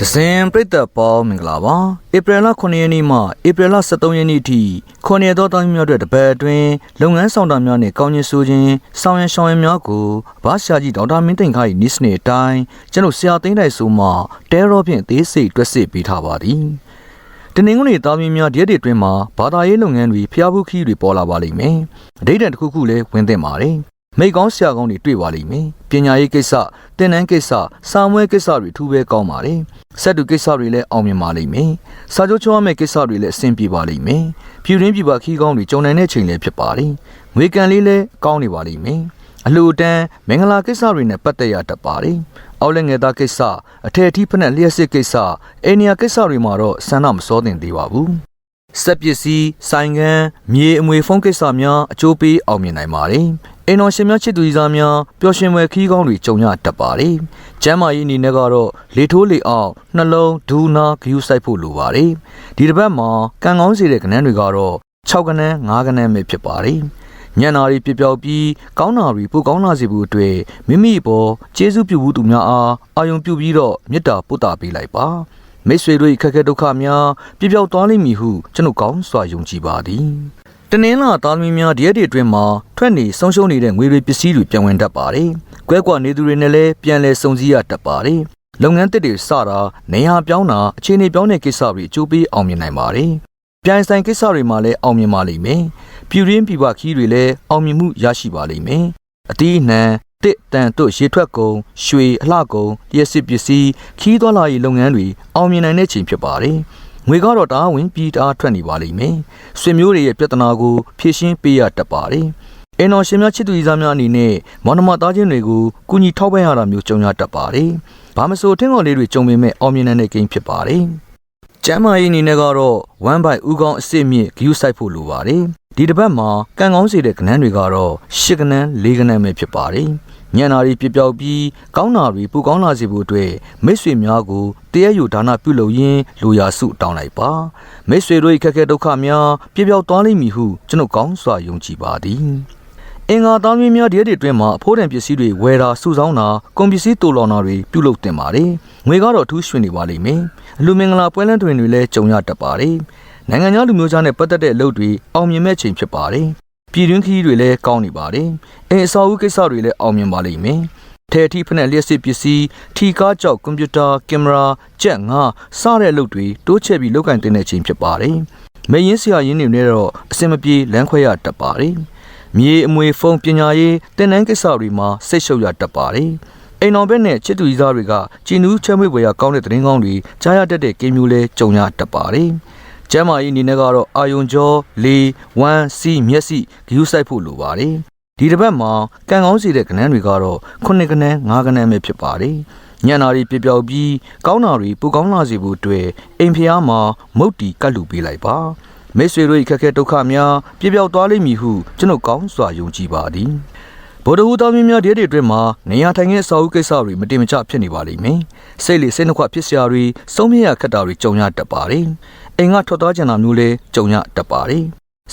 ဒဇင်ပရိသတ်ပေါင်းမင်္ဂလာပါဧပြီလ9ရက်နေ့မှဧပြီလ13ရက်နေ့ထိ9ရက်သောတောင်းများအတွက်တပတ်အတွင်းလုပ်ငန်းဆောင်တာများနဲ့ကောင်းကျင်ဆိုခြင်းဆောင်ရန်ရှောင်းရန်များကိုဘာရှာကြီးဒေါက်တာမင်းသိန်ခါ၏နိစနေအတိုင်းကျွန်တော်ဆရာသိန်းတိုင်ဆိုမှတဲရောဖြင့်သေးစိတ်တွက်စစ်ပေးထားပါသည်တနင်္ဂနွေသားမင်းများဒီရက်တွေအတွင်းမှာဘာသာရေးလုပ်ငန်းတွေဖျားဖူးခီးတွေပေါ်လာပါလိမ့်မယ်အဓိဋ္ဌာန်တစ်ခုခုလည်းဝင်သင့်ပါတယ် မိတ်ကောင်းဆရာကောင်းတွေတွေ့ပါလိမ့်မယ်ပညာရေးကိစ္စတင်နန်းကိစ္စစာမွဲကိစ္စတွေထူးပဲကောင်းပါတယ်ဆက်တူကိစ္စတွေလည်းအောင်မြင်ပါလိမ့်မယ်စာချုပ်ချောရမယ့်ကိစ္စတွေလည်းအဆင်ပြေပါလိမ့်မယ်ပြည်ရင်းပြည်ပခီးကောင်းတွေကြုံနိုင်တဲ့ချိန်လည်းဖြစ်ပါတယ်ငွေကန်လေးလည်းကောင်းနေပါလိမ့်မယ်အလှူတန်းမင်္ဂလာကိစ္စတွေနဲ့ပတ်သက်ရတတ်ပါတယ်အောက်လက်ငယ်သားကိစ္စအထက်အထိဖက်နဲ့လျှက်စစ်ကိစ္စအိန္ဒိယကိစ္စတွေမှာတော့ဆန္ဒမစောတင်သေးပါဘူးစက်ပစ္စည်းဆိုင်ကန်းမြေအမွေဖုံးကိစ္စများအကျိုးပေးအောင်မြင်နိုင်ပါတယ်။ အိမ်တော်ရှင်များချစ်သူကြီးစားများပျော်ရွှင်ပွဲခီးကောင်းတွေကြုံရတတ်ပါတယ်။ကျမ်းမာရေးအနေနဲ့ကတော့လေထိုးလေအောင်နှလုံးဒူးနာဂယူးဆိုင်ဖို့လိုပါတယ်။ဒီတစ်ပတ်မှာကံကောင်းစေတဲ့ကဏ္ဍတွေကတော့6ကဏ္ဍ9ကဏ္ဍပဲဖြစ်ပါတယ်။ညံနာရီပြပြောက်ပြီးကောင်းနာရီပိုကောင်းလာစေဖို့အတွက်မိမိအပေါ်ကျေးဇူးပြုမှုသူများအားအာယုံပြုပြီးတော့မေတ္တာပို့တာပေးလိုက်ပါမိတ်ဆွေတို့၏ခက်ခဲဒုက္ခများပြပြောက်သွားလိမ့်မည်ဟုကျွန်ုပ်ကောင်းစွာယုံကြည်ပါသည် တနင်္လာသားသမီးများဒီရက်တွေအတွင်းမှာထွက်နေဆုံးရှုံးနေတဲ့ငွေတွေပစ္စည်းတွေပြန်ဝင်တတ်ပါတယ်ကွဲကွာနေသူတွေနဲ့လည်းပြန်လဲစုံစည်းရတတ်ပါတယ်လုပ်ငန်းတစ်တွေစတာနေရာပြောင်းတာအခြေအနေပြောင်းတဲ့ကိစ္စတွေအကျိုးပေးအောင်မြင်နိုင်ပါတယ်ပြိုင်ဆိုင်ကိစ္စတွေမှာလည်းအောင်မြင်ပါလိမ့်မယ်။ပြည်ရင်းပြည်ပခီးတွေလည်းအောင်မြင်မှုရရှိပါလိမ့်မယ်။အတီးအနှံတစ်တန်တို့ရေထွက်ကုန်ရွှေအလှကုန်လျှက်စစ်ပစ္စည်းခီးသွားလာရေးလုပ်ငန်းတွေအောင်မြင်နိုင်တဲ့ချိန်ဖြစ်ပါတယ်။ ငွေကတော့တအားဝင်ပြီးတအားထွက်နေပါလိမ့်မယ်။ဆွေမျိုးတွေရဲ့ပြဿနာကိုဖြေရှင်းပေးရတတ်ပါတယ်။အင်တော်ရှင်များချစ်သူကြီးစားများအနေနဲ့မောင်နှမသားချင်းတွေကိုကုညီထောက်ပံ့ရတာမျိုးကြုံရတတ်ပါတယ်။ဘာမဆိုထင်းတော်လေးတွေကြုံပေမဲ့အောင်မြင်နိုင်တဲ့ကိန်းဖြစ်ပါတယ်။ ကျမ်းမာရေးအနေနဲ့ကတော့1 by ဥကောင်းအစ်စ်မြင့်ဂယူးဆိုင်ဖို့လိုပါတယ်။ဒီတစ်ပတ်မှာကံကောင်းစေတဲ့ကဏ္ဍတွေကတော့ရှစ်ကဏ္ဍလေးကဏ္ဍပဲဖြစ်ပါတယ်။ညံနာရီပြပြောက်ပြီးကောင်းနာရီပူကောင်းလာစေဖို့အတွက်မိတ်ဆွေများကိုတရက်ယူဒါနပြုလုပ်ရင်းလူရာစုတောင်းလိုက်ပါ။မိတ်ဆွေတို့၏ခက်ခဲဒုက္ခများပြပြောက်သွားလိမ့်မည်ဟုကျွန်ုပ်ကောင်းစွာယုံကြည်ပါသည်။ အင်္ဂါသားမင်းများဒီရက်တွေအတွင်းမှာအဖိုးတန်ပစ္စည်းတွေဝယ်တာစုဆောင်းတာကုန်ပစ္စည်းတူလောင်တာတွေပြုလုပ်တင်ပါတယ်။ငွေကတော့အထူးရွှင်နေပါလိမ့်မယ်။အလူမင်္ဂလာပွဲလန်းတွင်တွေလည်းကြုံရတတ်ပါတယ်။နိုင်ငံခြားလူမျိုးသားနဲ့ပတ်သက်တဲ့အလုပ်တွေအောင်မြင်မဲ့ချိန်ဖြစ်ပါတယ်။ပြည်တွင်းခရီးတွေလည်းကောင်းနေပါတယ်။အင်အစာအုပ်ကိစ္စတွေလည်းအောင်မြင်ပါလိမ့်မယ်။ထဲအထိဖက်နဲ့လျှက်စစ်ပစ္စည်းထီကားကြောက်ကွန်ပျူတာကင်မရာကြက်ငါစတဲ့အလုပ်တွေတိုးချဲ့ပြီးလုပ်ကင်တင်တဲ့ချိန်ဖြစ်ပါတယ်။မင်းရင်းဆရာရင်းတွေနဲ့တော့အစင်မပြေလမ်းခွဲရတတ်ပါတယ်။ မြေအမွေဖုံပညာရေးတင်နန်းကိစ္စတွေမှာစိတ်ရှုပ်ရတတ်ပါတယ်။အိမ်တော်ဘက်နဲ့ချစ်သူကြီးသားတွေကကြည်နူးချမ်းမြေ့ပွဲရကောင်းတဲ့သတင်းကောင်းတွေကြားရတတ်တဲ့ကိန်းမျိုးလဲကြုံရတတ်ပါတယ်။ကျမ်းမာရေးအနေနဲ့ကတော့အာယုံကြောလေဝမ်းစီမျက်စိဂယူးဆိုင်ဖို့လိုပါတယ်။ဒီတစ်ပတ်မှာကံကောင်းစီတဲ့ကဏ္ဍတွေကတော့ခုနှစ်ကဏ္ဍ၅ကဏ္ဍပဲဖြစ်ပါတယ်။ညံနာရီပြပြောက်ပြီးကောင်းနာရီပူကောင်းလာစေဖို့အတွက်အိမ်ဖျားမှာမုတ်တီကတ်လူပေးလိုက်ပါ။ မိတ်ဆွေတို့၏ခက်ခဲဒုက္ခများပြပြောက်သွားလိမ့်မည်ဟုကျွန်ုပ်ကောင်းစွာယုံကြည်ပါသည်ဗုဒ္ဓဟူသားမင်းများဒီရက်တွေအတွင်းမှာနေရာထိုင်ခဲ့အစာအုပ်ကိစ္စတွေမတင်မကျဖြစ်နေပါလိမ့်မယ်စိတ်လေစိတ်နှခွဖြစ်စရာတွေစုံမြရခက်တာတွေကြုံရတတ်ပါတယ်အိမ်ကထွက်သွားကြတာမျိုးလည်းကြုံရတတ်ပါတယ်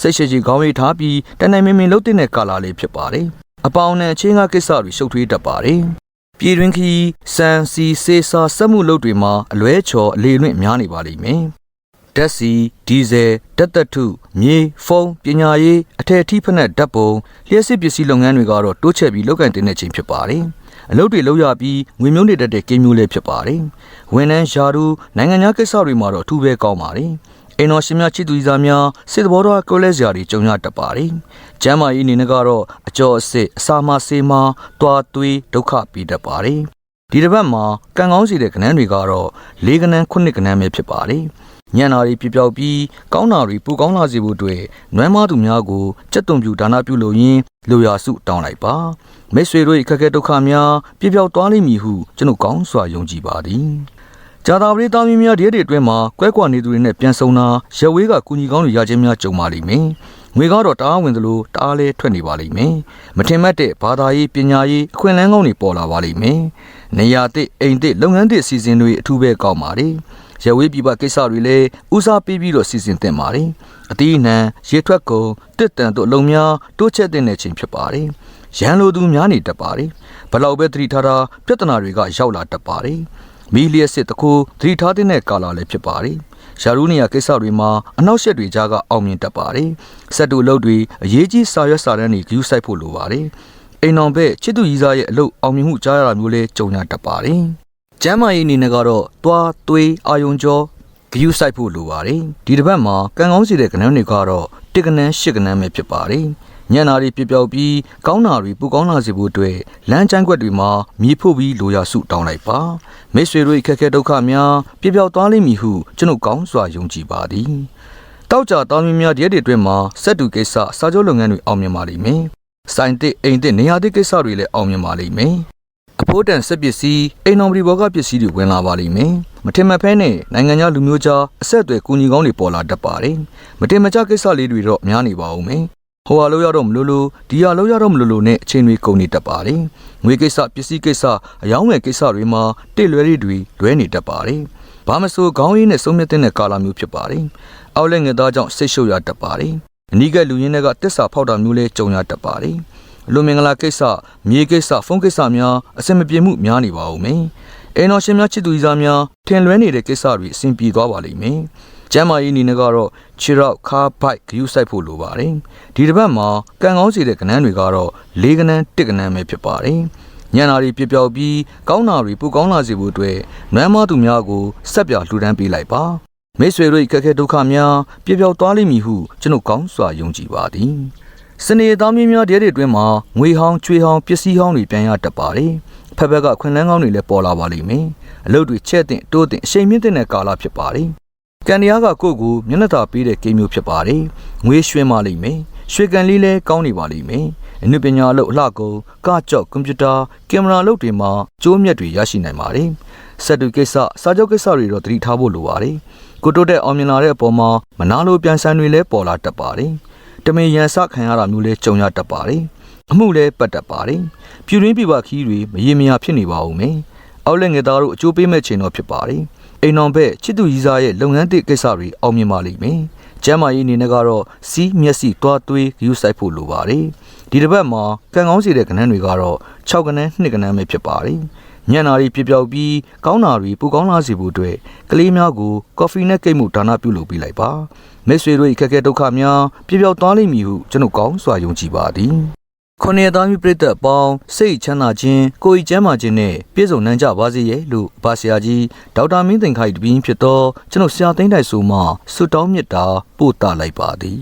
စိတ်ရှိရှိခေါင်းရိပ်ထားပြီးတန်နိုင်မင်မင်လှုပ်တဲ့ကာလာလေးဖြစ်ပါတယ်အပေါင်းနဲ့အချင်းကကိစ္စတွေရှုပ်ထွေးတတ်ပါတယ်ပြည်တွင်းခီးစံစီစေစာစက်မှုလုပ်တွေမှာအလွဲချော်အလေလွင့်များနေပါလိမ့်မယ် ဓာတ်စီဒီဇယ်ဓာတ်သက်ထုမြေဖုန်းပညာရေးအထက်အထိဖက်နဲ့ဓာတ်ပုံလျှက်စစ်ပစ္စည်းလုပ်ငန်းတွေကတော့တိုးချဲ့ပြီးလုပ်ကင်တင်တဲ့ချိန်ဖြစ်ပါတယ်အလုပ်တွေလုပ်ရပြီးငွေမျိုးနေတတ်တဲ့ကိန်းမျိုးလေးဖြစ်ပါတယ်ဝန်ထမ်းရှာတူနိုင်ငံခြားကိစ္စတွေမှာတော့အထူးပဲကောင်းပါတယ်အိမ်တော်ရှင်များချစ်သူကြီးစားများစစ်တဘောတော်ကိုလဲစရာတွေကြုံရတတ်ပါတယ်။ကျမ်းမာရေးအနေနဲ့ကတော့အကျော်အစစ်အစာမဆေးမတွားသွေးဒုက္ခပြီးတတ်ပါတယ်။ဒီတစ်ပတ်မှာကံကောင်းစီတဲ့ကဏ္ဍတွေကတော့၄ကဏ္ဍခုနှစ်ကဏ္ဍပဲဖြစ်ပါတယ်။ ညံနာရီပြပြောက်ပြီးကောင်းနာရီပူကောင်းလာစေဖို့အတွက်နွမ်းမသူများကိုစက်သွန်ပြူဒါနပြုလုပ်ရင်းလူရာစုတောင်းလိုက်ပါမိတ်ဆွေတို့၏ခက်ခဲဒုက္ခများပြပြောက်သွားလိမ့်မည်ဟုကျွန်ုပ်ကောင်းစွာယုံကြည်ပါသည်ဂျာတာပရိသားမင်းများဒီရက်တွေအတွင်းမှာကွဲကွာနေသူတွေနဲ့ပြန်ဆုံတာရဝေးကကုညီကောင်းတွေရခြင်းများကြုံပါလိမ့်မယ်ငွေကတော့တအားဝင်သလိုတအားလဲထွက်နေပါလိမ့်မယ်မထင်မှတ်တဲ့ဘာသာရေးပညာရေးအခွင့်အလမ်းကောင်းတွေပေါ်လာပါလိမ့်မယ်နေရာသစ်အိမ်သစ်လုပ်ငန်းသစ်အစီအစဉ်တွေအထူးပဲကောင်းပါလေ ရဝေးပြပကိစ္စတွေလည်းဦးစားပေးပြီးတော့စီစဉ်တင်ပါတယ်အသီးအနှံရေထွက်ကုန်တစ်တန်တို့အလုံးများတိုးချက်တဲ့ချိန်ဖြစ်ပါတယ်ရန်လိုသူများနေတတ်ပါတယ်ဘလောက်ပဲသတိထားတာပြဿနာတွေကရောက်လာတတ်ပါတယ်မီလီယက်စစ်တခုသတိထားတဲ့ကာလာလည်းဖြစ်ပါတယ်ရှာရူနီယာကိစ္စတွေမှာအနောက်ရှက်တွေကြားကအောင်မြင်တတ်ပါတယ်ဆက်တူအလုပ်တွေအရေးကြီးစာရွက်စာတမ်းတွေဂယူးဆိုင်ဖို့လိုပါတယ်အိမ်အောင်ဘက်ချစ်သူကြီးစားရဲ့အလုပ်အောင်မြင်မှုကြားရတာမျိုးလဲကြုံရတတ်ပါတယ် ကျမ်းမာရေးအနေနဲ့ကတော့တွားသွေးအာယုံကြောဂယူးဆိုင်ဖို့လိုပါတယ်ဒီတစ်ပတ်မှာကံကောင်းစီတဲ့ကဏ္ဍတွေကတော့တစ်ကနန်းရှစ်ကနန်းပဲဖြစ်ပါတယ်ညံနာတွေပြပြောက်ပြီးကောင်းနာတွေပူကောင်းလာစေဖို့အတွက်လမ်းကျန်းခွက်တွေမှာမြေဖို့ပြီးလိုရာစုတောင်းလိုက်ပါမိတ်ဆွေတို့အခက်အခဲဒုက္ခများပြပြောက်သွားလိမ့်မည်ဟုကျွန်ုပ်ကောင်းစွာယုံကြည်ပါသည်တောက်ကြတောင်းမြများတရက်တွေအတွင်းမှာစက်တူကိစ္စစာချုပ်လုပ်ငန်းတွေအောင်မြင်ပါလိမ့်မယ်စိုင်းတစ်အိမ်တစ်နေရာတစ်ကိစ္စတွေလည်းအောင်မြင်ပါလိမ့်မယ်အ ဖို့တန်စက်ပစ္စည်းအိမ်တော်ပရိဘောကပစ္စည်းတွေဝင်လာပါလိမ့်မယ်မထင်မှတ်ဖဲနဲ့နိုင်ငံခြားလူမျိုးကြားအဆက်အသွယ်ကူညီကောင်းတွေပေါ်လာတတ်ပါတယ်မတင်မကျကိစ္စလေးတွေတော့များနေပါဦးမယ်ဟိုဟာလို့ရတော့မလို့လို့ဒီဟာလို့ရတော့မလို့လို့နဲ့အချိန်တွေကုန်နေတတ်ပါတယ်ငွေကိစ္စပစ္စည်းကိစ္စအယောင်းငယ်ကိစ္စတွေမှာတစ်လွဲတွေလွဲနေတတ်ပါတယ်ဘာမဆိုခေါင်းရင်းနဲ့ဆုံးမြတ်တဲ့ကာလာမျိုးဖြစ်ပါတယ်အောက်လက်ငယ်သားကြောင့်စိတ်ရှုပ်ရတတ်ပါတယ်အနီးကလူရင်းတွေကတစ္ဆာဖောက်တာမျိုးလဲကြုံရတတ်ပါတယ် လူမင်္ဂလာကိစ္စမြေကိစ္စဖုန်းကိစ္စများအဆင်မပြေမှုများနေပါဦးမယ်အိမ်တော်ရှင်များချစ်သူကြီးစားများထင်လွဲနေတဲ့ကိစ္စတွေအဆင်ပြေသွားပါလိမ့်မယ်ကျမ်းမာရေးအနေနဲ့ကတော့ခြေရောက်ခါဘိုက်ဂယူးဆိုင်ဖို့လိုပါတယ်ဒီတစ်ပတ်မှာကံကောင်းစီတဲ့ကဏ္ဍတွေကတော့၄ကဏ္ဍတစ်ကဏ္ဍပဲဖြစ်ပါတယ်ညံနာတွေပြပြောက်ပြီးကောင်းနာတွေပိုကောင်းလာစေဖို့အတွက်နွမ်းမသူများကိုဆက်ပြလှူဒန်းပေးလိုက်ပါမိတ်ဆွေတို့၏ကက်ခဲဒုက္ခများပြပြောက်သွားလိမ့်မည်ဟုကျွန်ုပ်ကောင်းစွာယုံကြည်ပါသည် စနေသားမင်းများတဲ့တွေအတွင်းမှာငွေဟောင်းချွေဟောင်းပစ္စည်းဟောင်းတွေပြန်ရတတ်ပါတယ်ဖက်ဖက်ကခွင်လန်းကောင်းတွေလည်းပေါ်လာပါလိမ့်မယ်အလုပ်တွေချက်တင်တိုးတင်အချိန်မြင့်တဲ့ကာလဖြစ်ပါတယ်ကန်ဒီယာကကိုယ့်ကိုမျက်နှာသာပေးတဲ့ကိမျိုးဖြစ်ပါတယ်ငွေရွှင်ပါလိမ့်မယ်ရွှေကန်လေးလည်းကောင်းနေပါလိမ့်မယ်အနုပညာအလုပ်အလှကုန်ကကြော့ကွန်ပျူတာကင်မရာအလုပ်တွေမှာကျိုးမြတ်တွေရရှိနိုင်ပါတယ်စက်တူကိစ္စစာချုပ်ကိစ္စတွေတော့သတိထားဖို့လိုပါတယ်ကိုတိုးတဲ့အောင်မြင်လာတဲ့အပေါ်မှာမနာလိုပြန်ဆန်းတွေလည်းပေါ်လာတတ်ပါတယ် တမင်ရန်စခံရတာမျိုးလည်းကြုံရတတ်ပါတယ်အမှုလည်းပတ်တတ်ပါတယ်ပြူရင်းပြပခီးတွေမရေမရာဖြစ်နေပါဦးမယ်အောက်လက်ငယ်သားတို့အကျိုးပေးမဲ့ချိန်တော့ဖြစ်ပါတယ်အိမ်တော်ဘက်ချစ်သူကြီးစားရဲ့လုပ်ငန်းတစ်ကိစ္စတွေအောင်မြင်ပါလိမ့်မယ်ကျမ်းမာရေးအနေနဲ့ကတော့စီးမျက်စိတွားသွေးဂယူးဆိုင်ဖို့လိုပါတယ်ဒီတစ်ပတ်မှာကံကောင်းစီတဲ့ကဏ္ဍတွေကတော့6ကဏ္ဍ2ကဏ္ဍပဲဖြစ်ပါတယ်ညံ့နာရီပြပြောက်ပြီးကောင်းနာရီပူကောင်းလာစေဖို့အတွက်ကလေးများကိုကော်ဖီနဲ့ကိတ်မှုဒါနပြုလုပ်ပေးလိုက်ပါမိတ်ဆွေတို့၏ခက်ခဲဒုက္ခများပြပြောက်သွားလိမ့်မည်ဟုကျွန်ုပ်ကောင်းစွာယုံကြည်ပါသည်ခொနစ်သားမျိုးပြည့်တဲ့အပေါင်းစိတ်ချမ်းသာခြင်းကိုယ်ဤကျမ်းမာခြင်းနဲ့ပြည့်စုံနိုင်ကြပါစေရဲ့လို့ဘာဆရာကြီးဒေါက်တာမင်းသိန်ခိုင်တပင်းဖြစ်သောကျွန်ုပ်ဆရာသိန်းတိုင်ဆိုမှဆုတောင်းမြတ်တာပို့တာလိုက်ပါသည်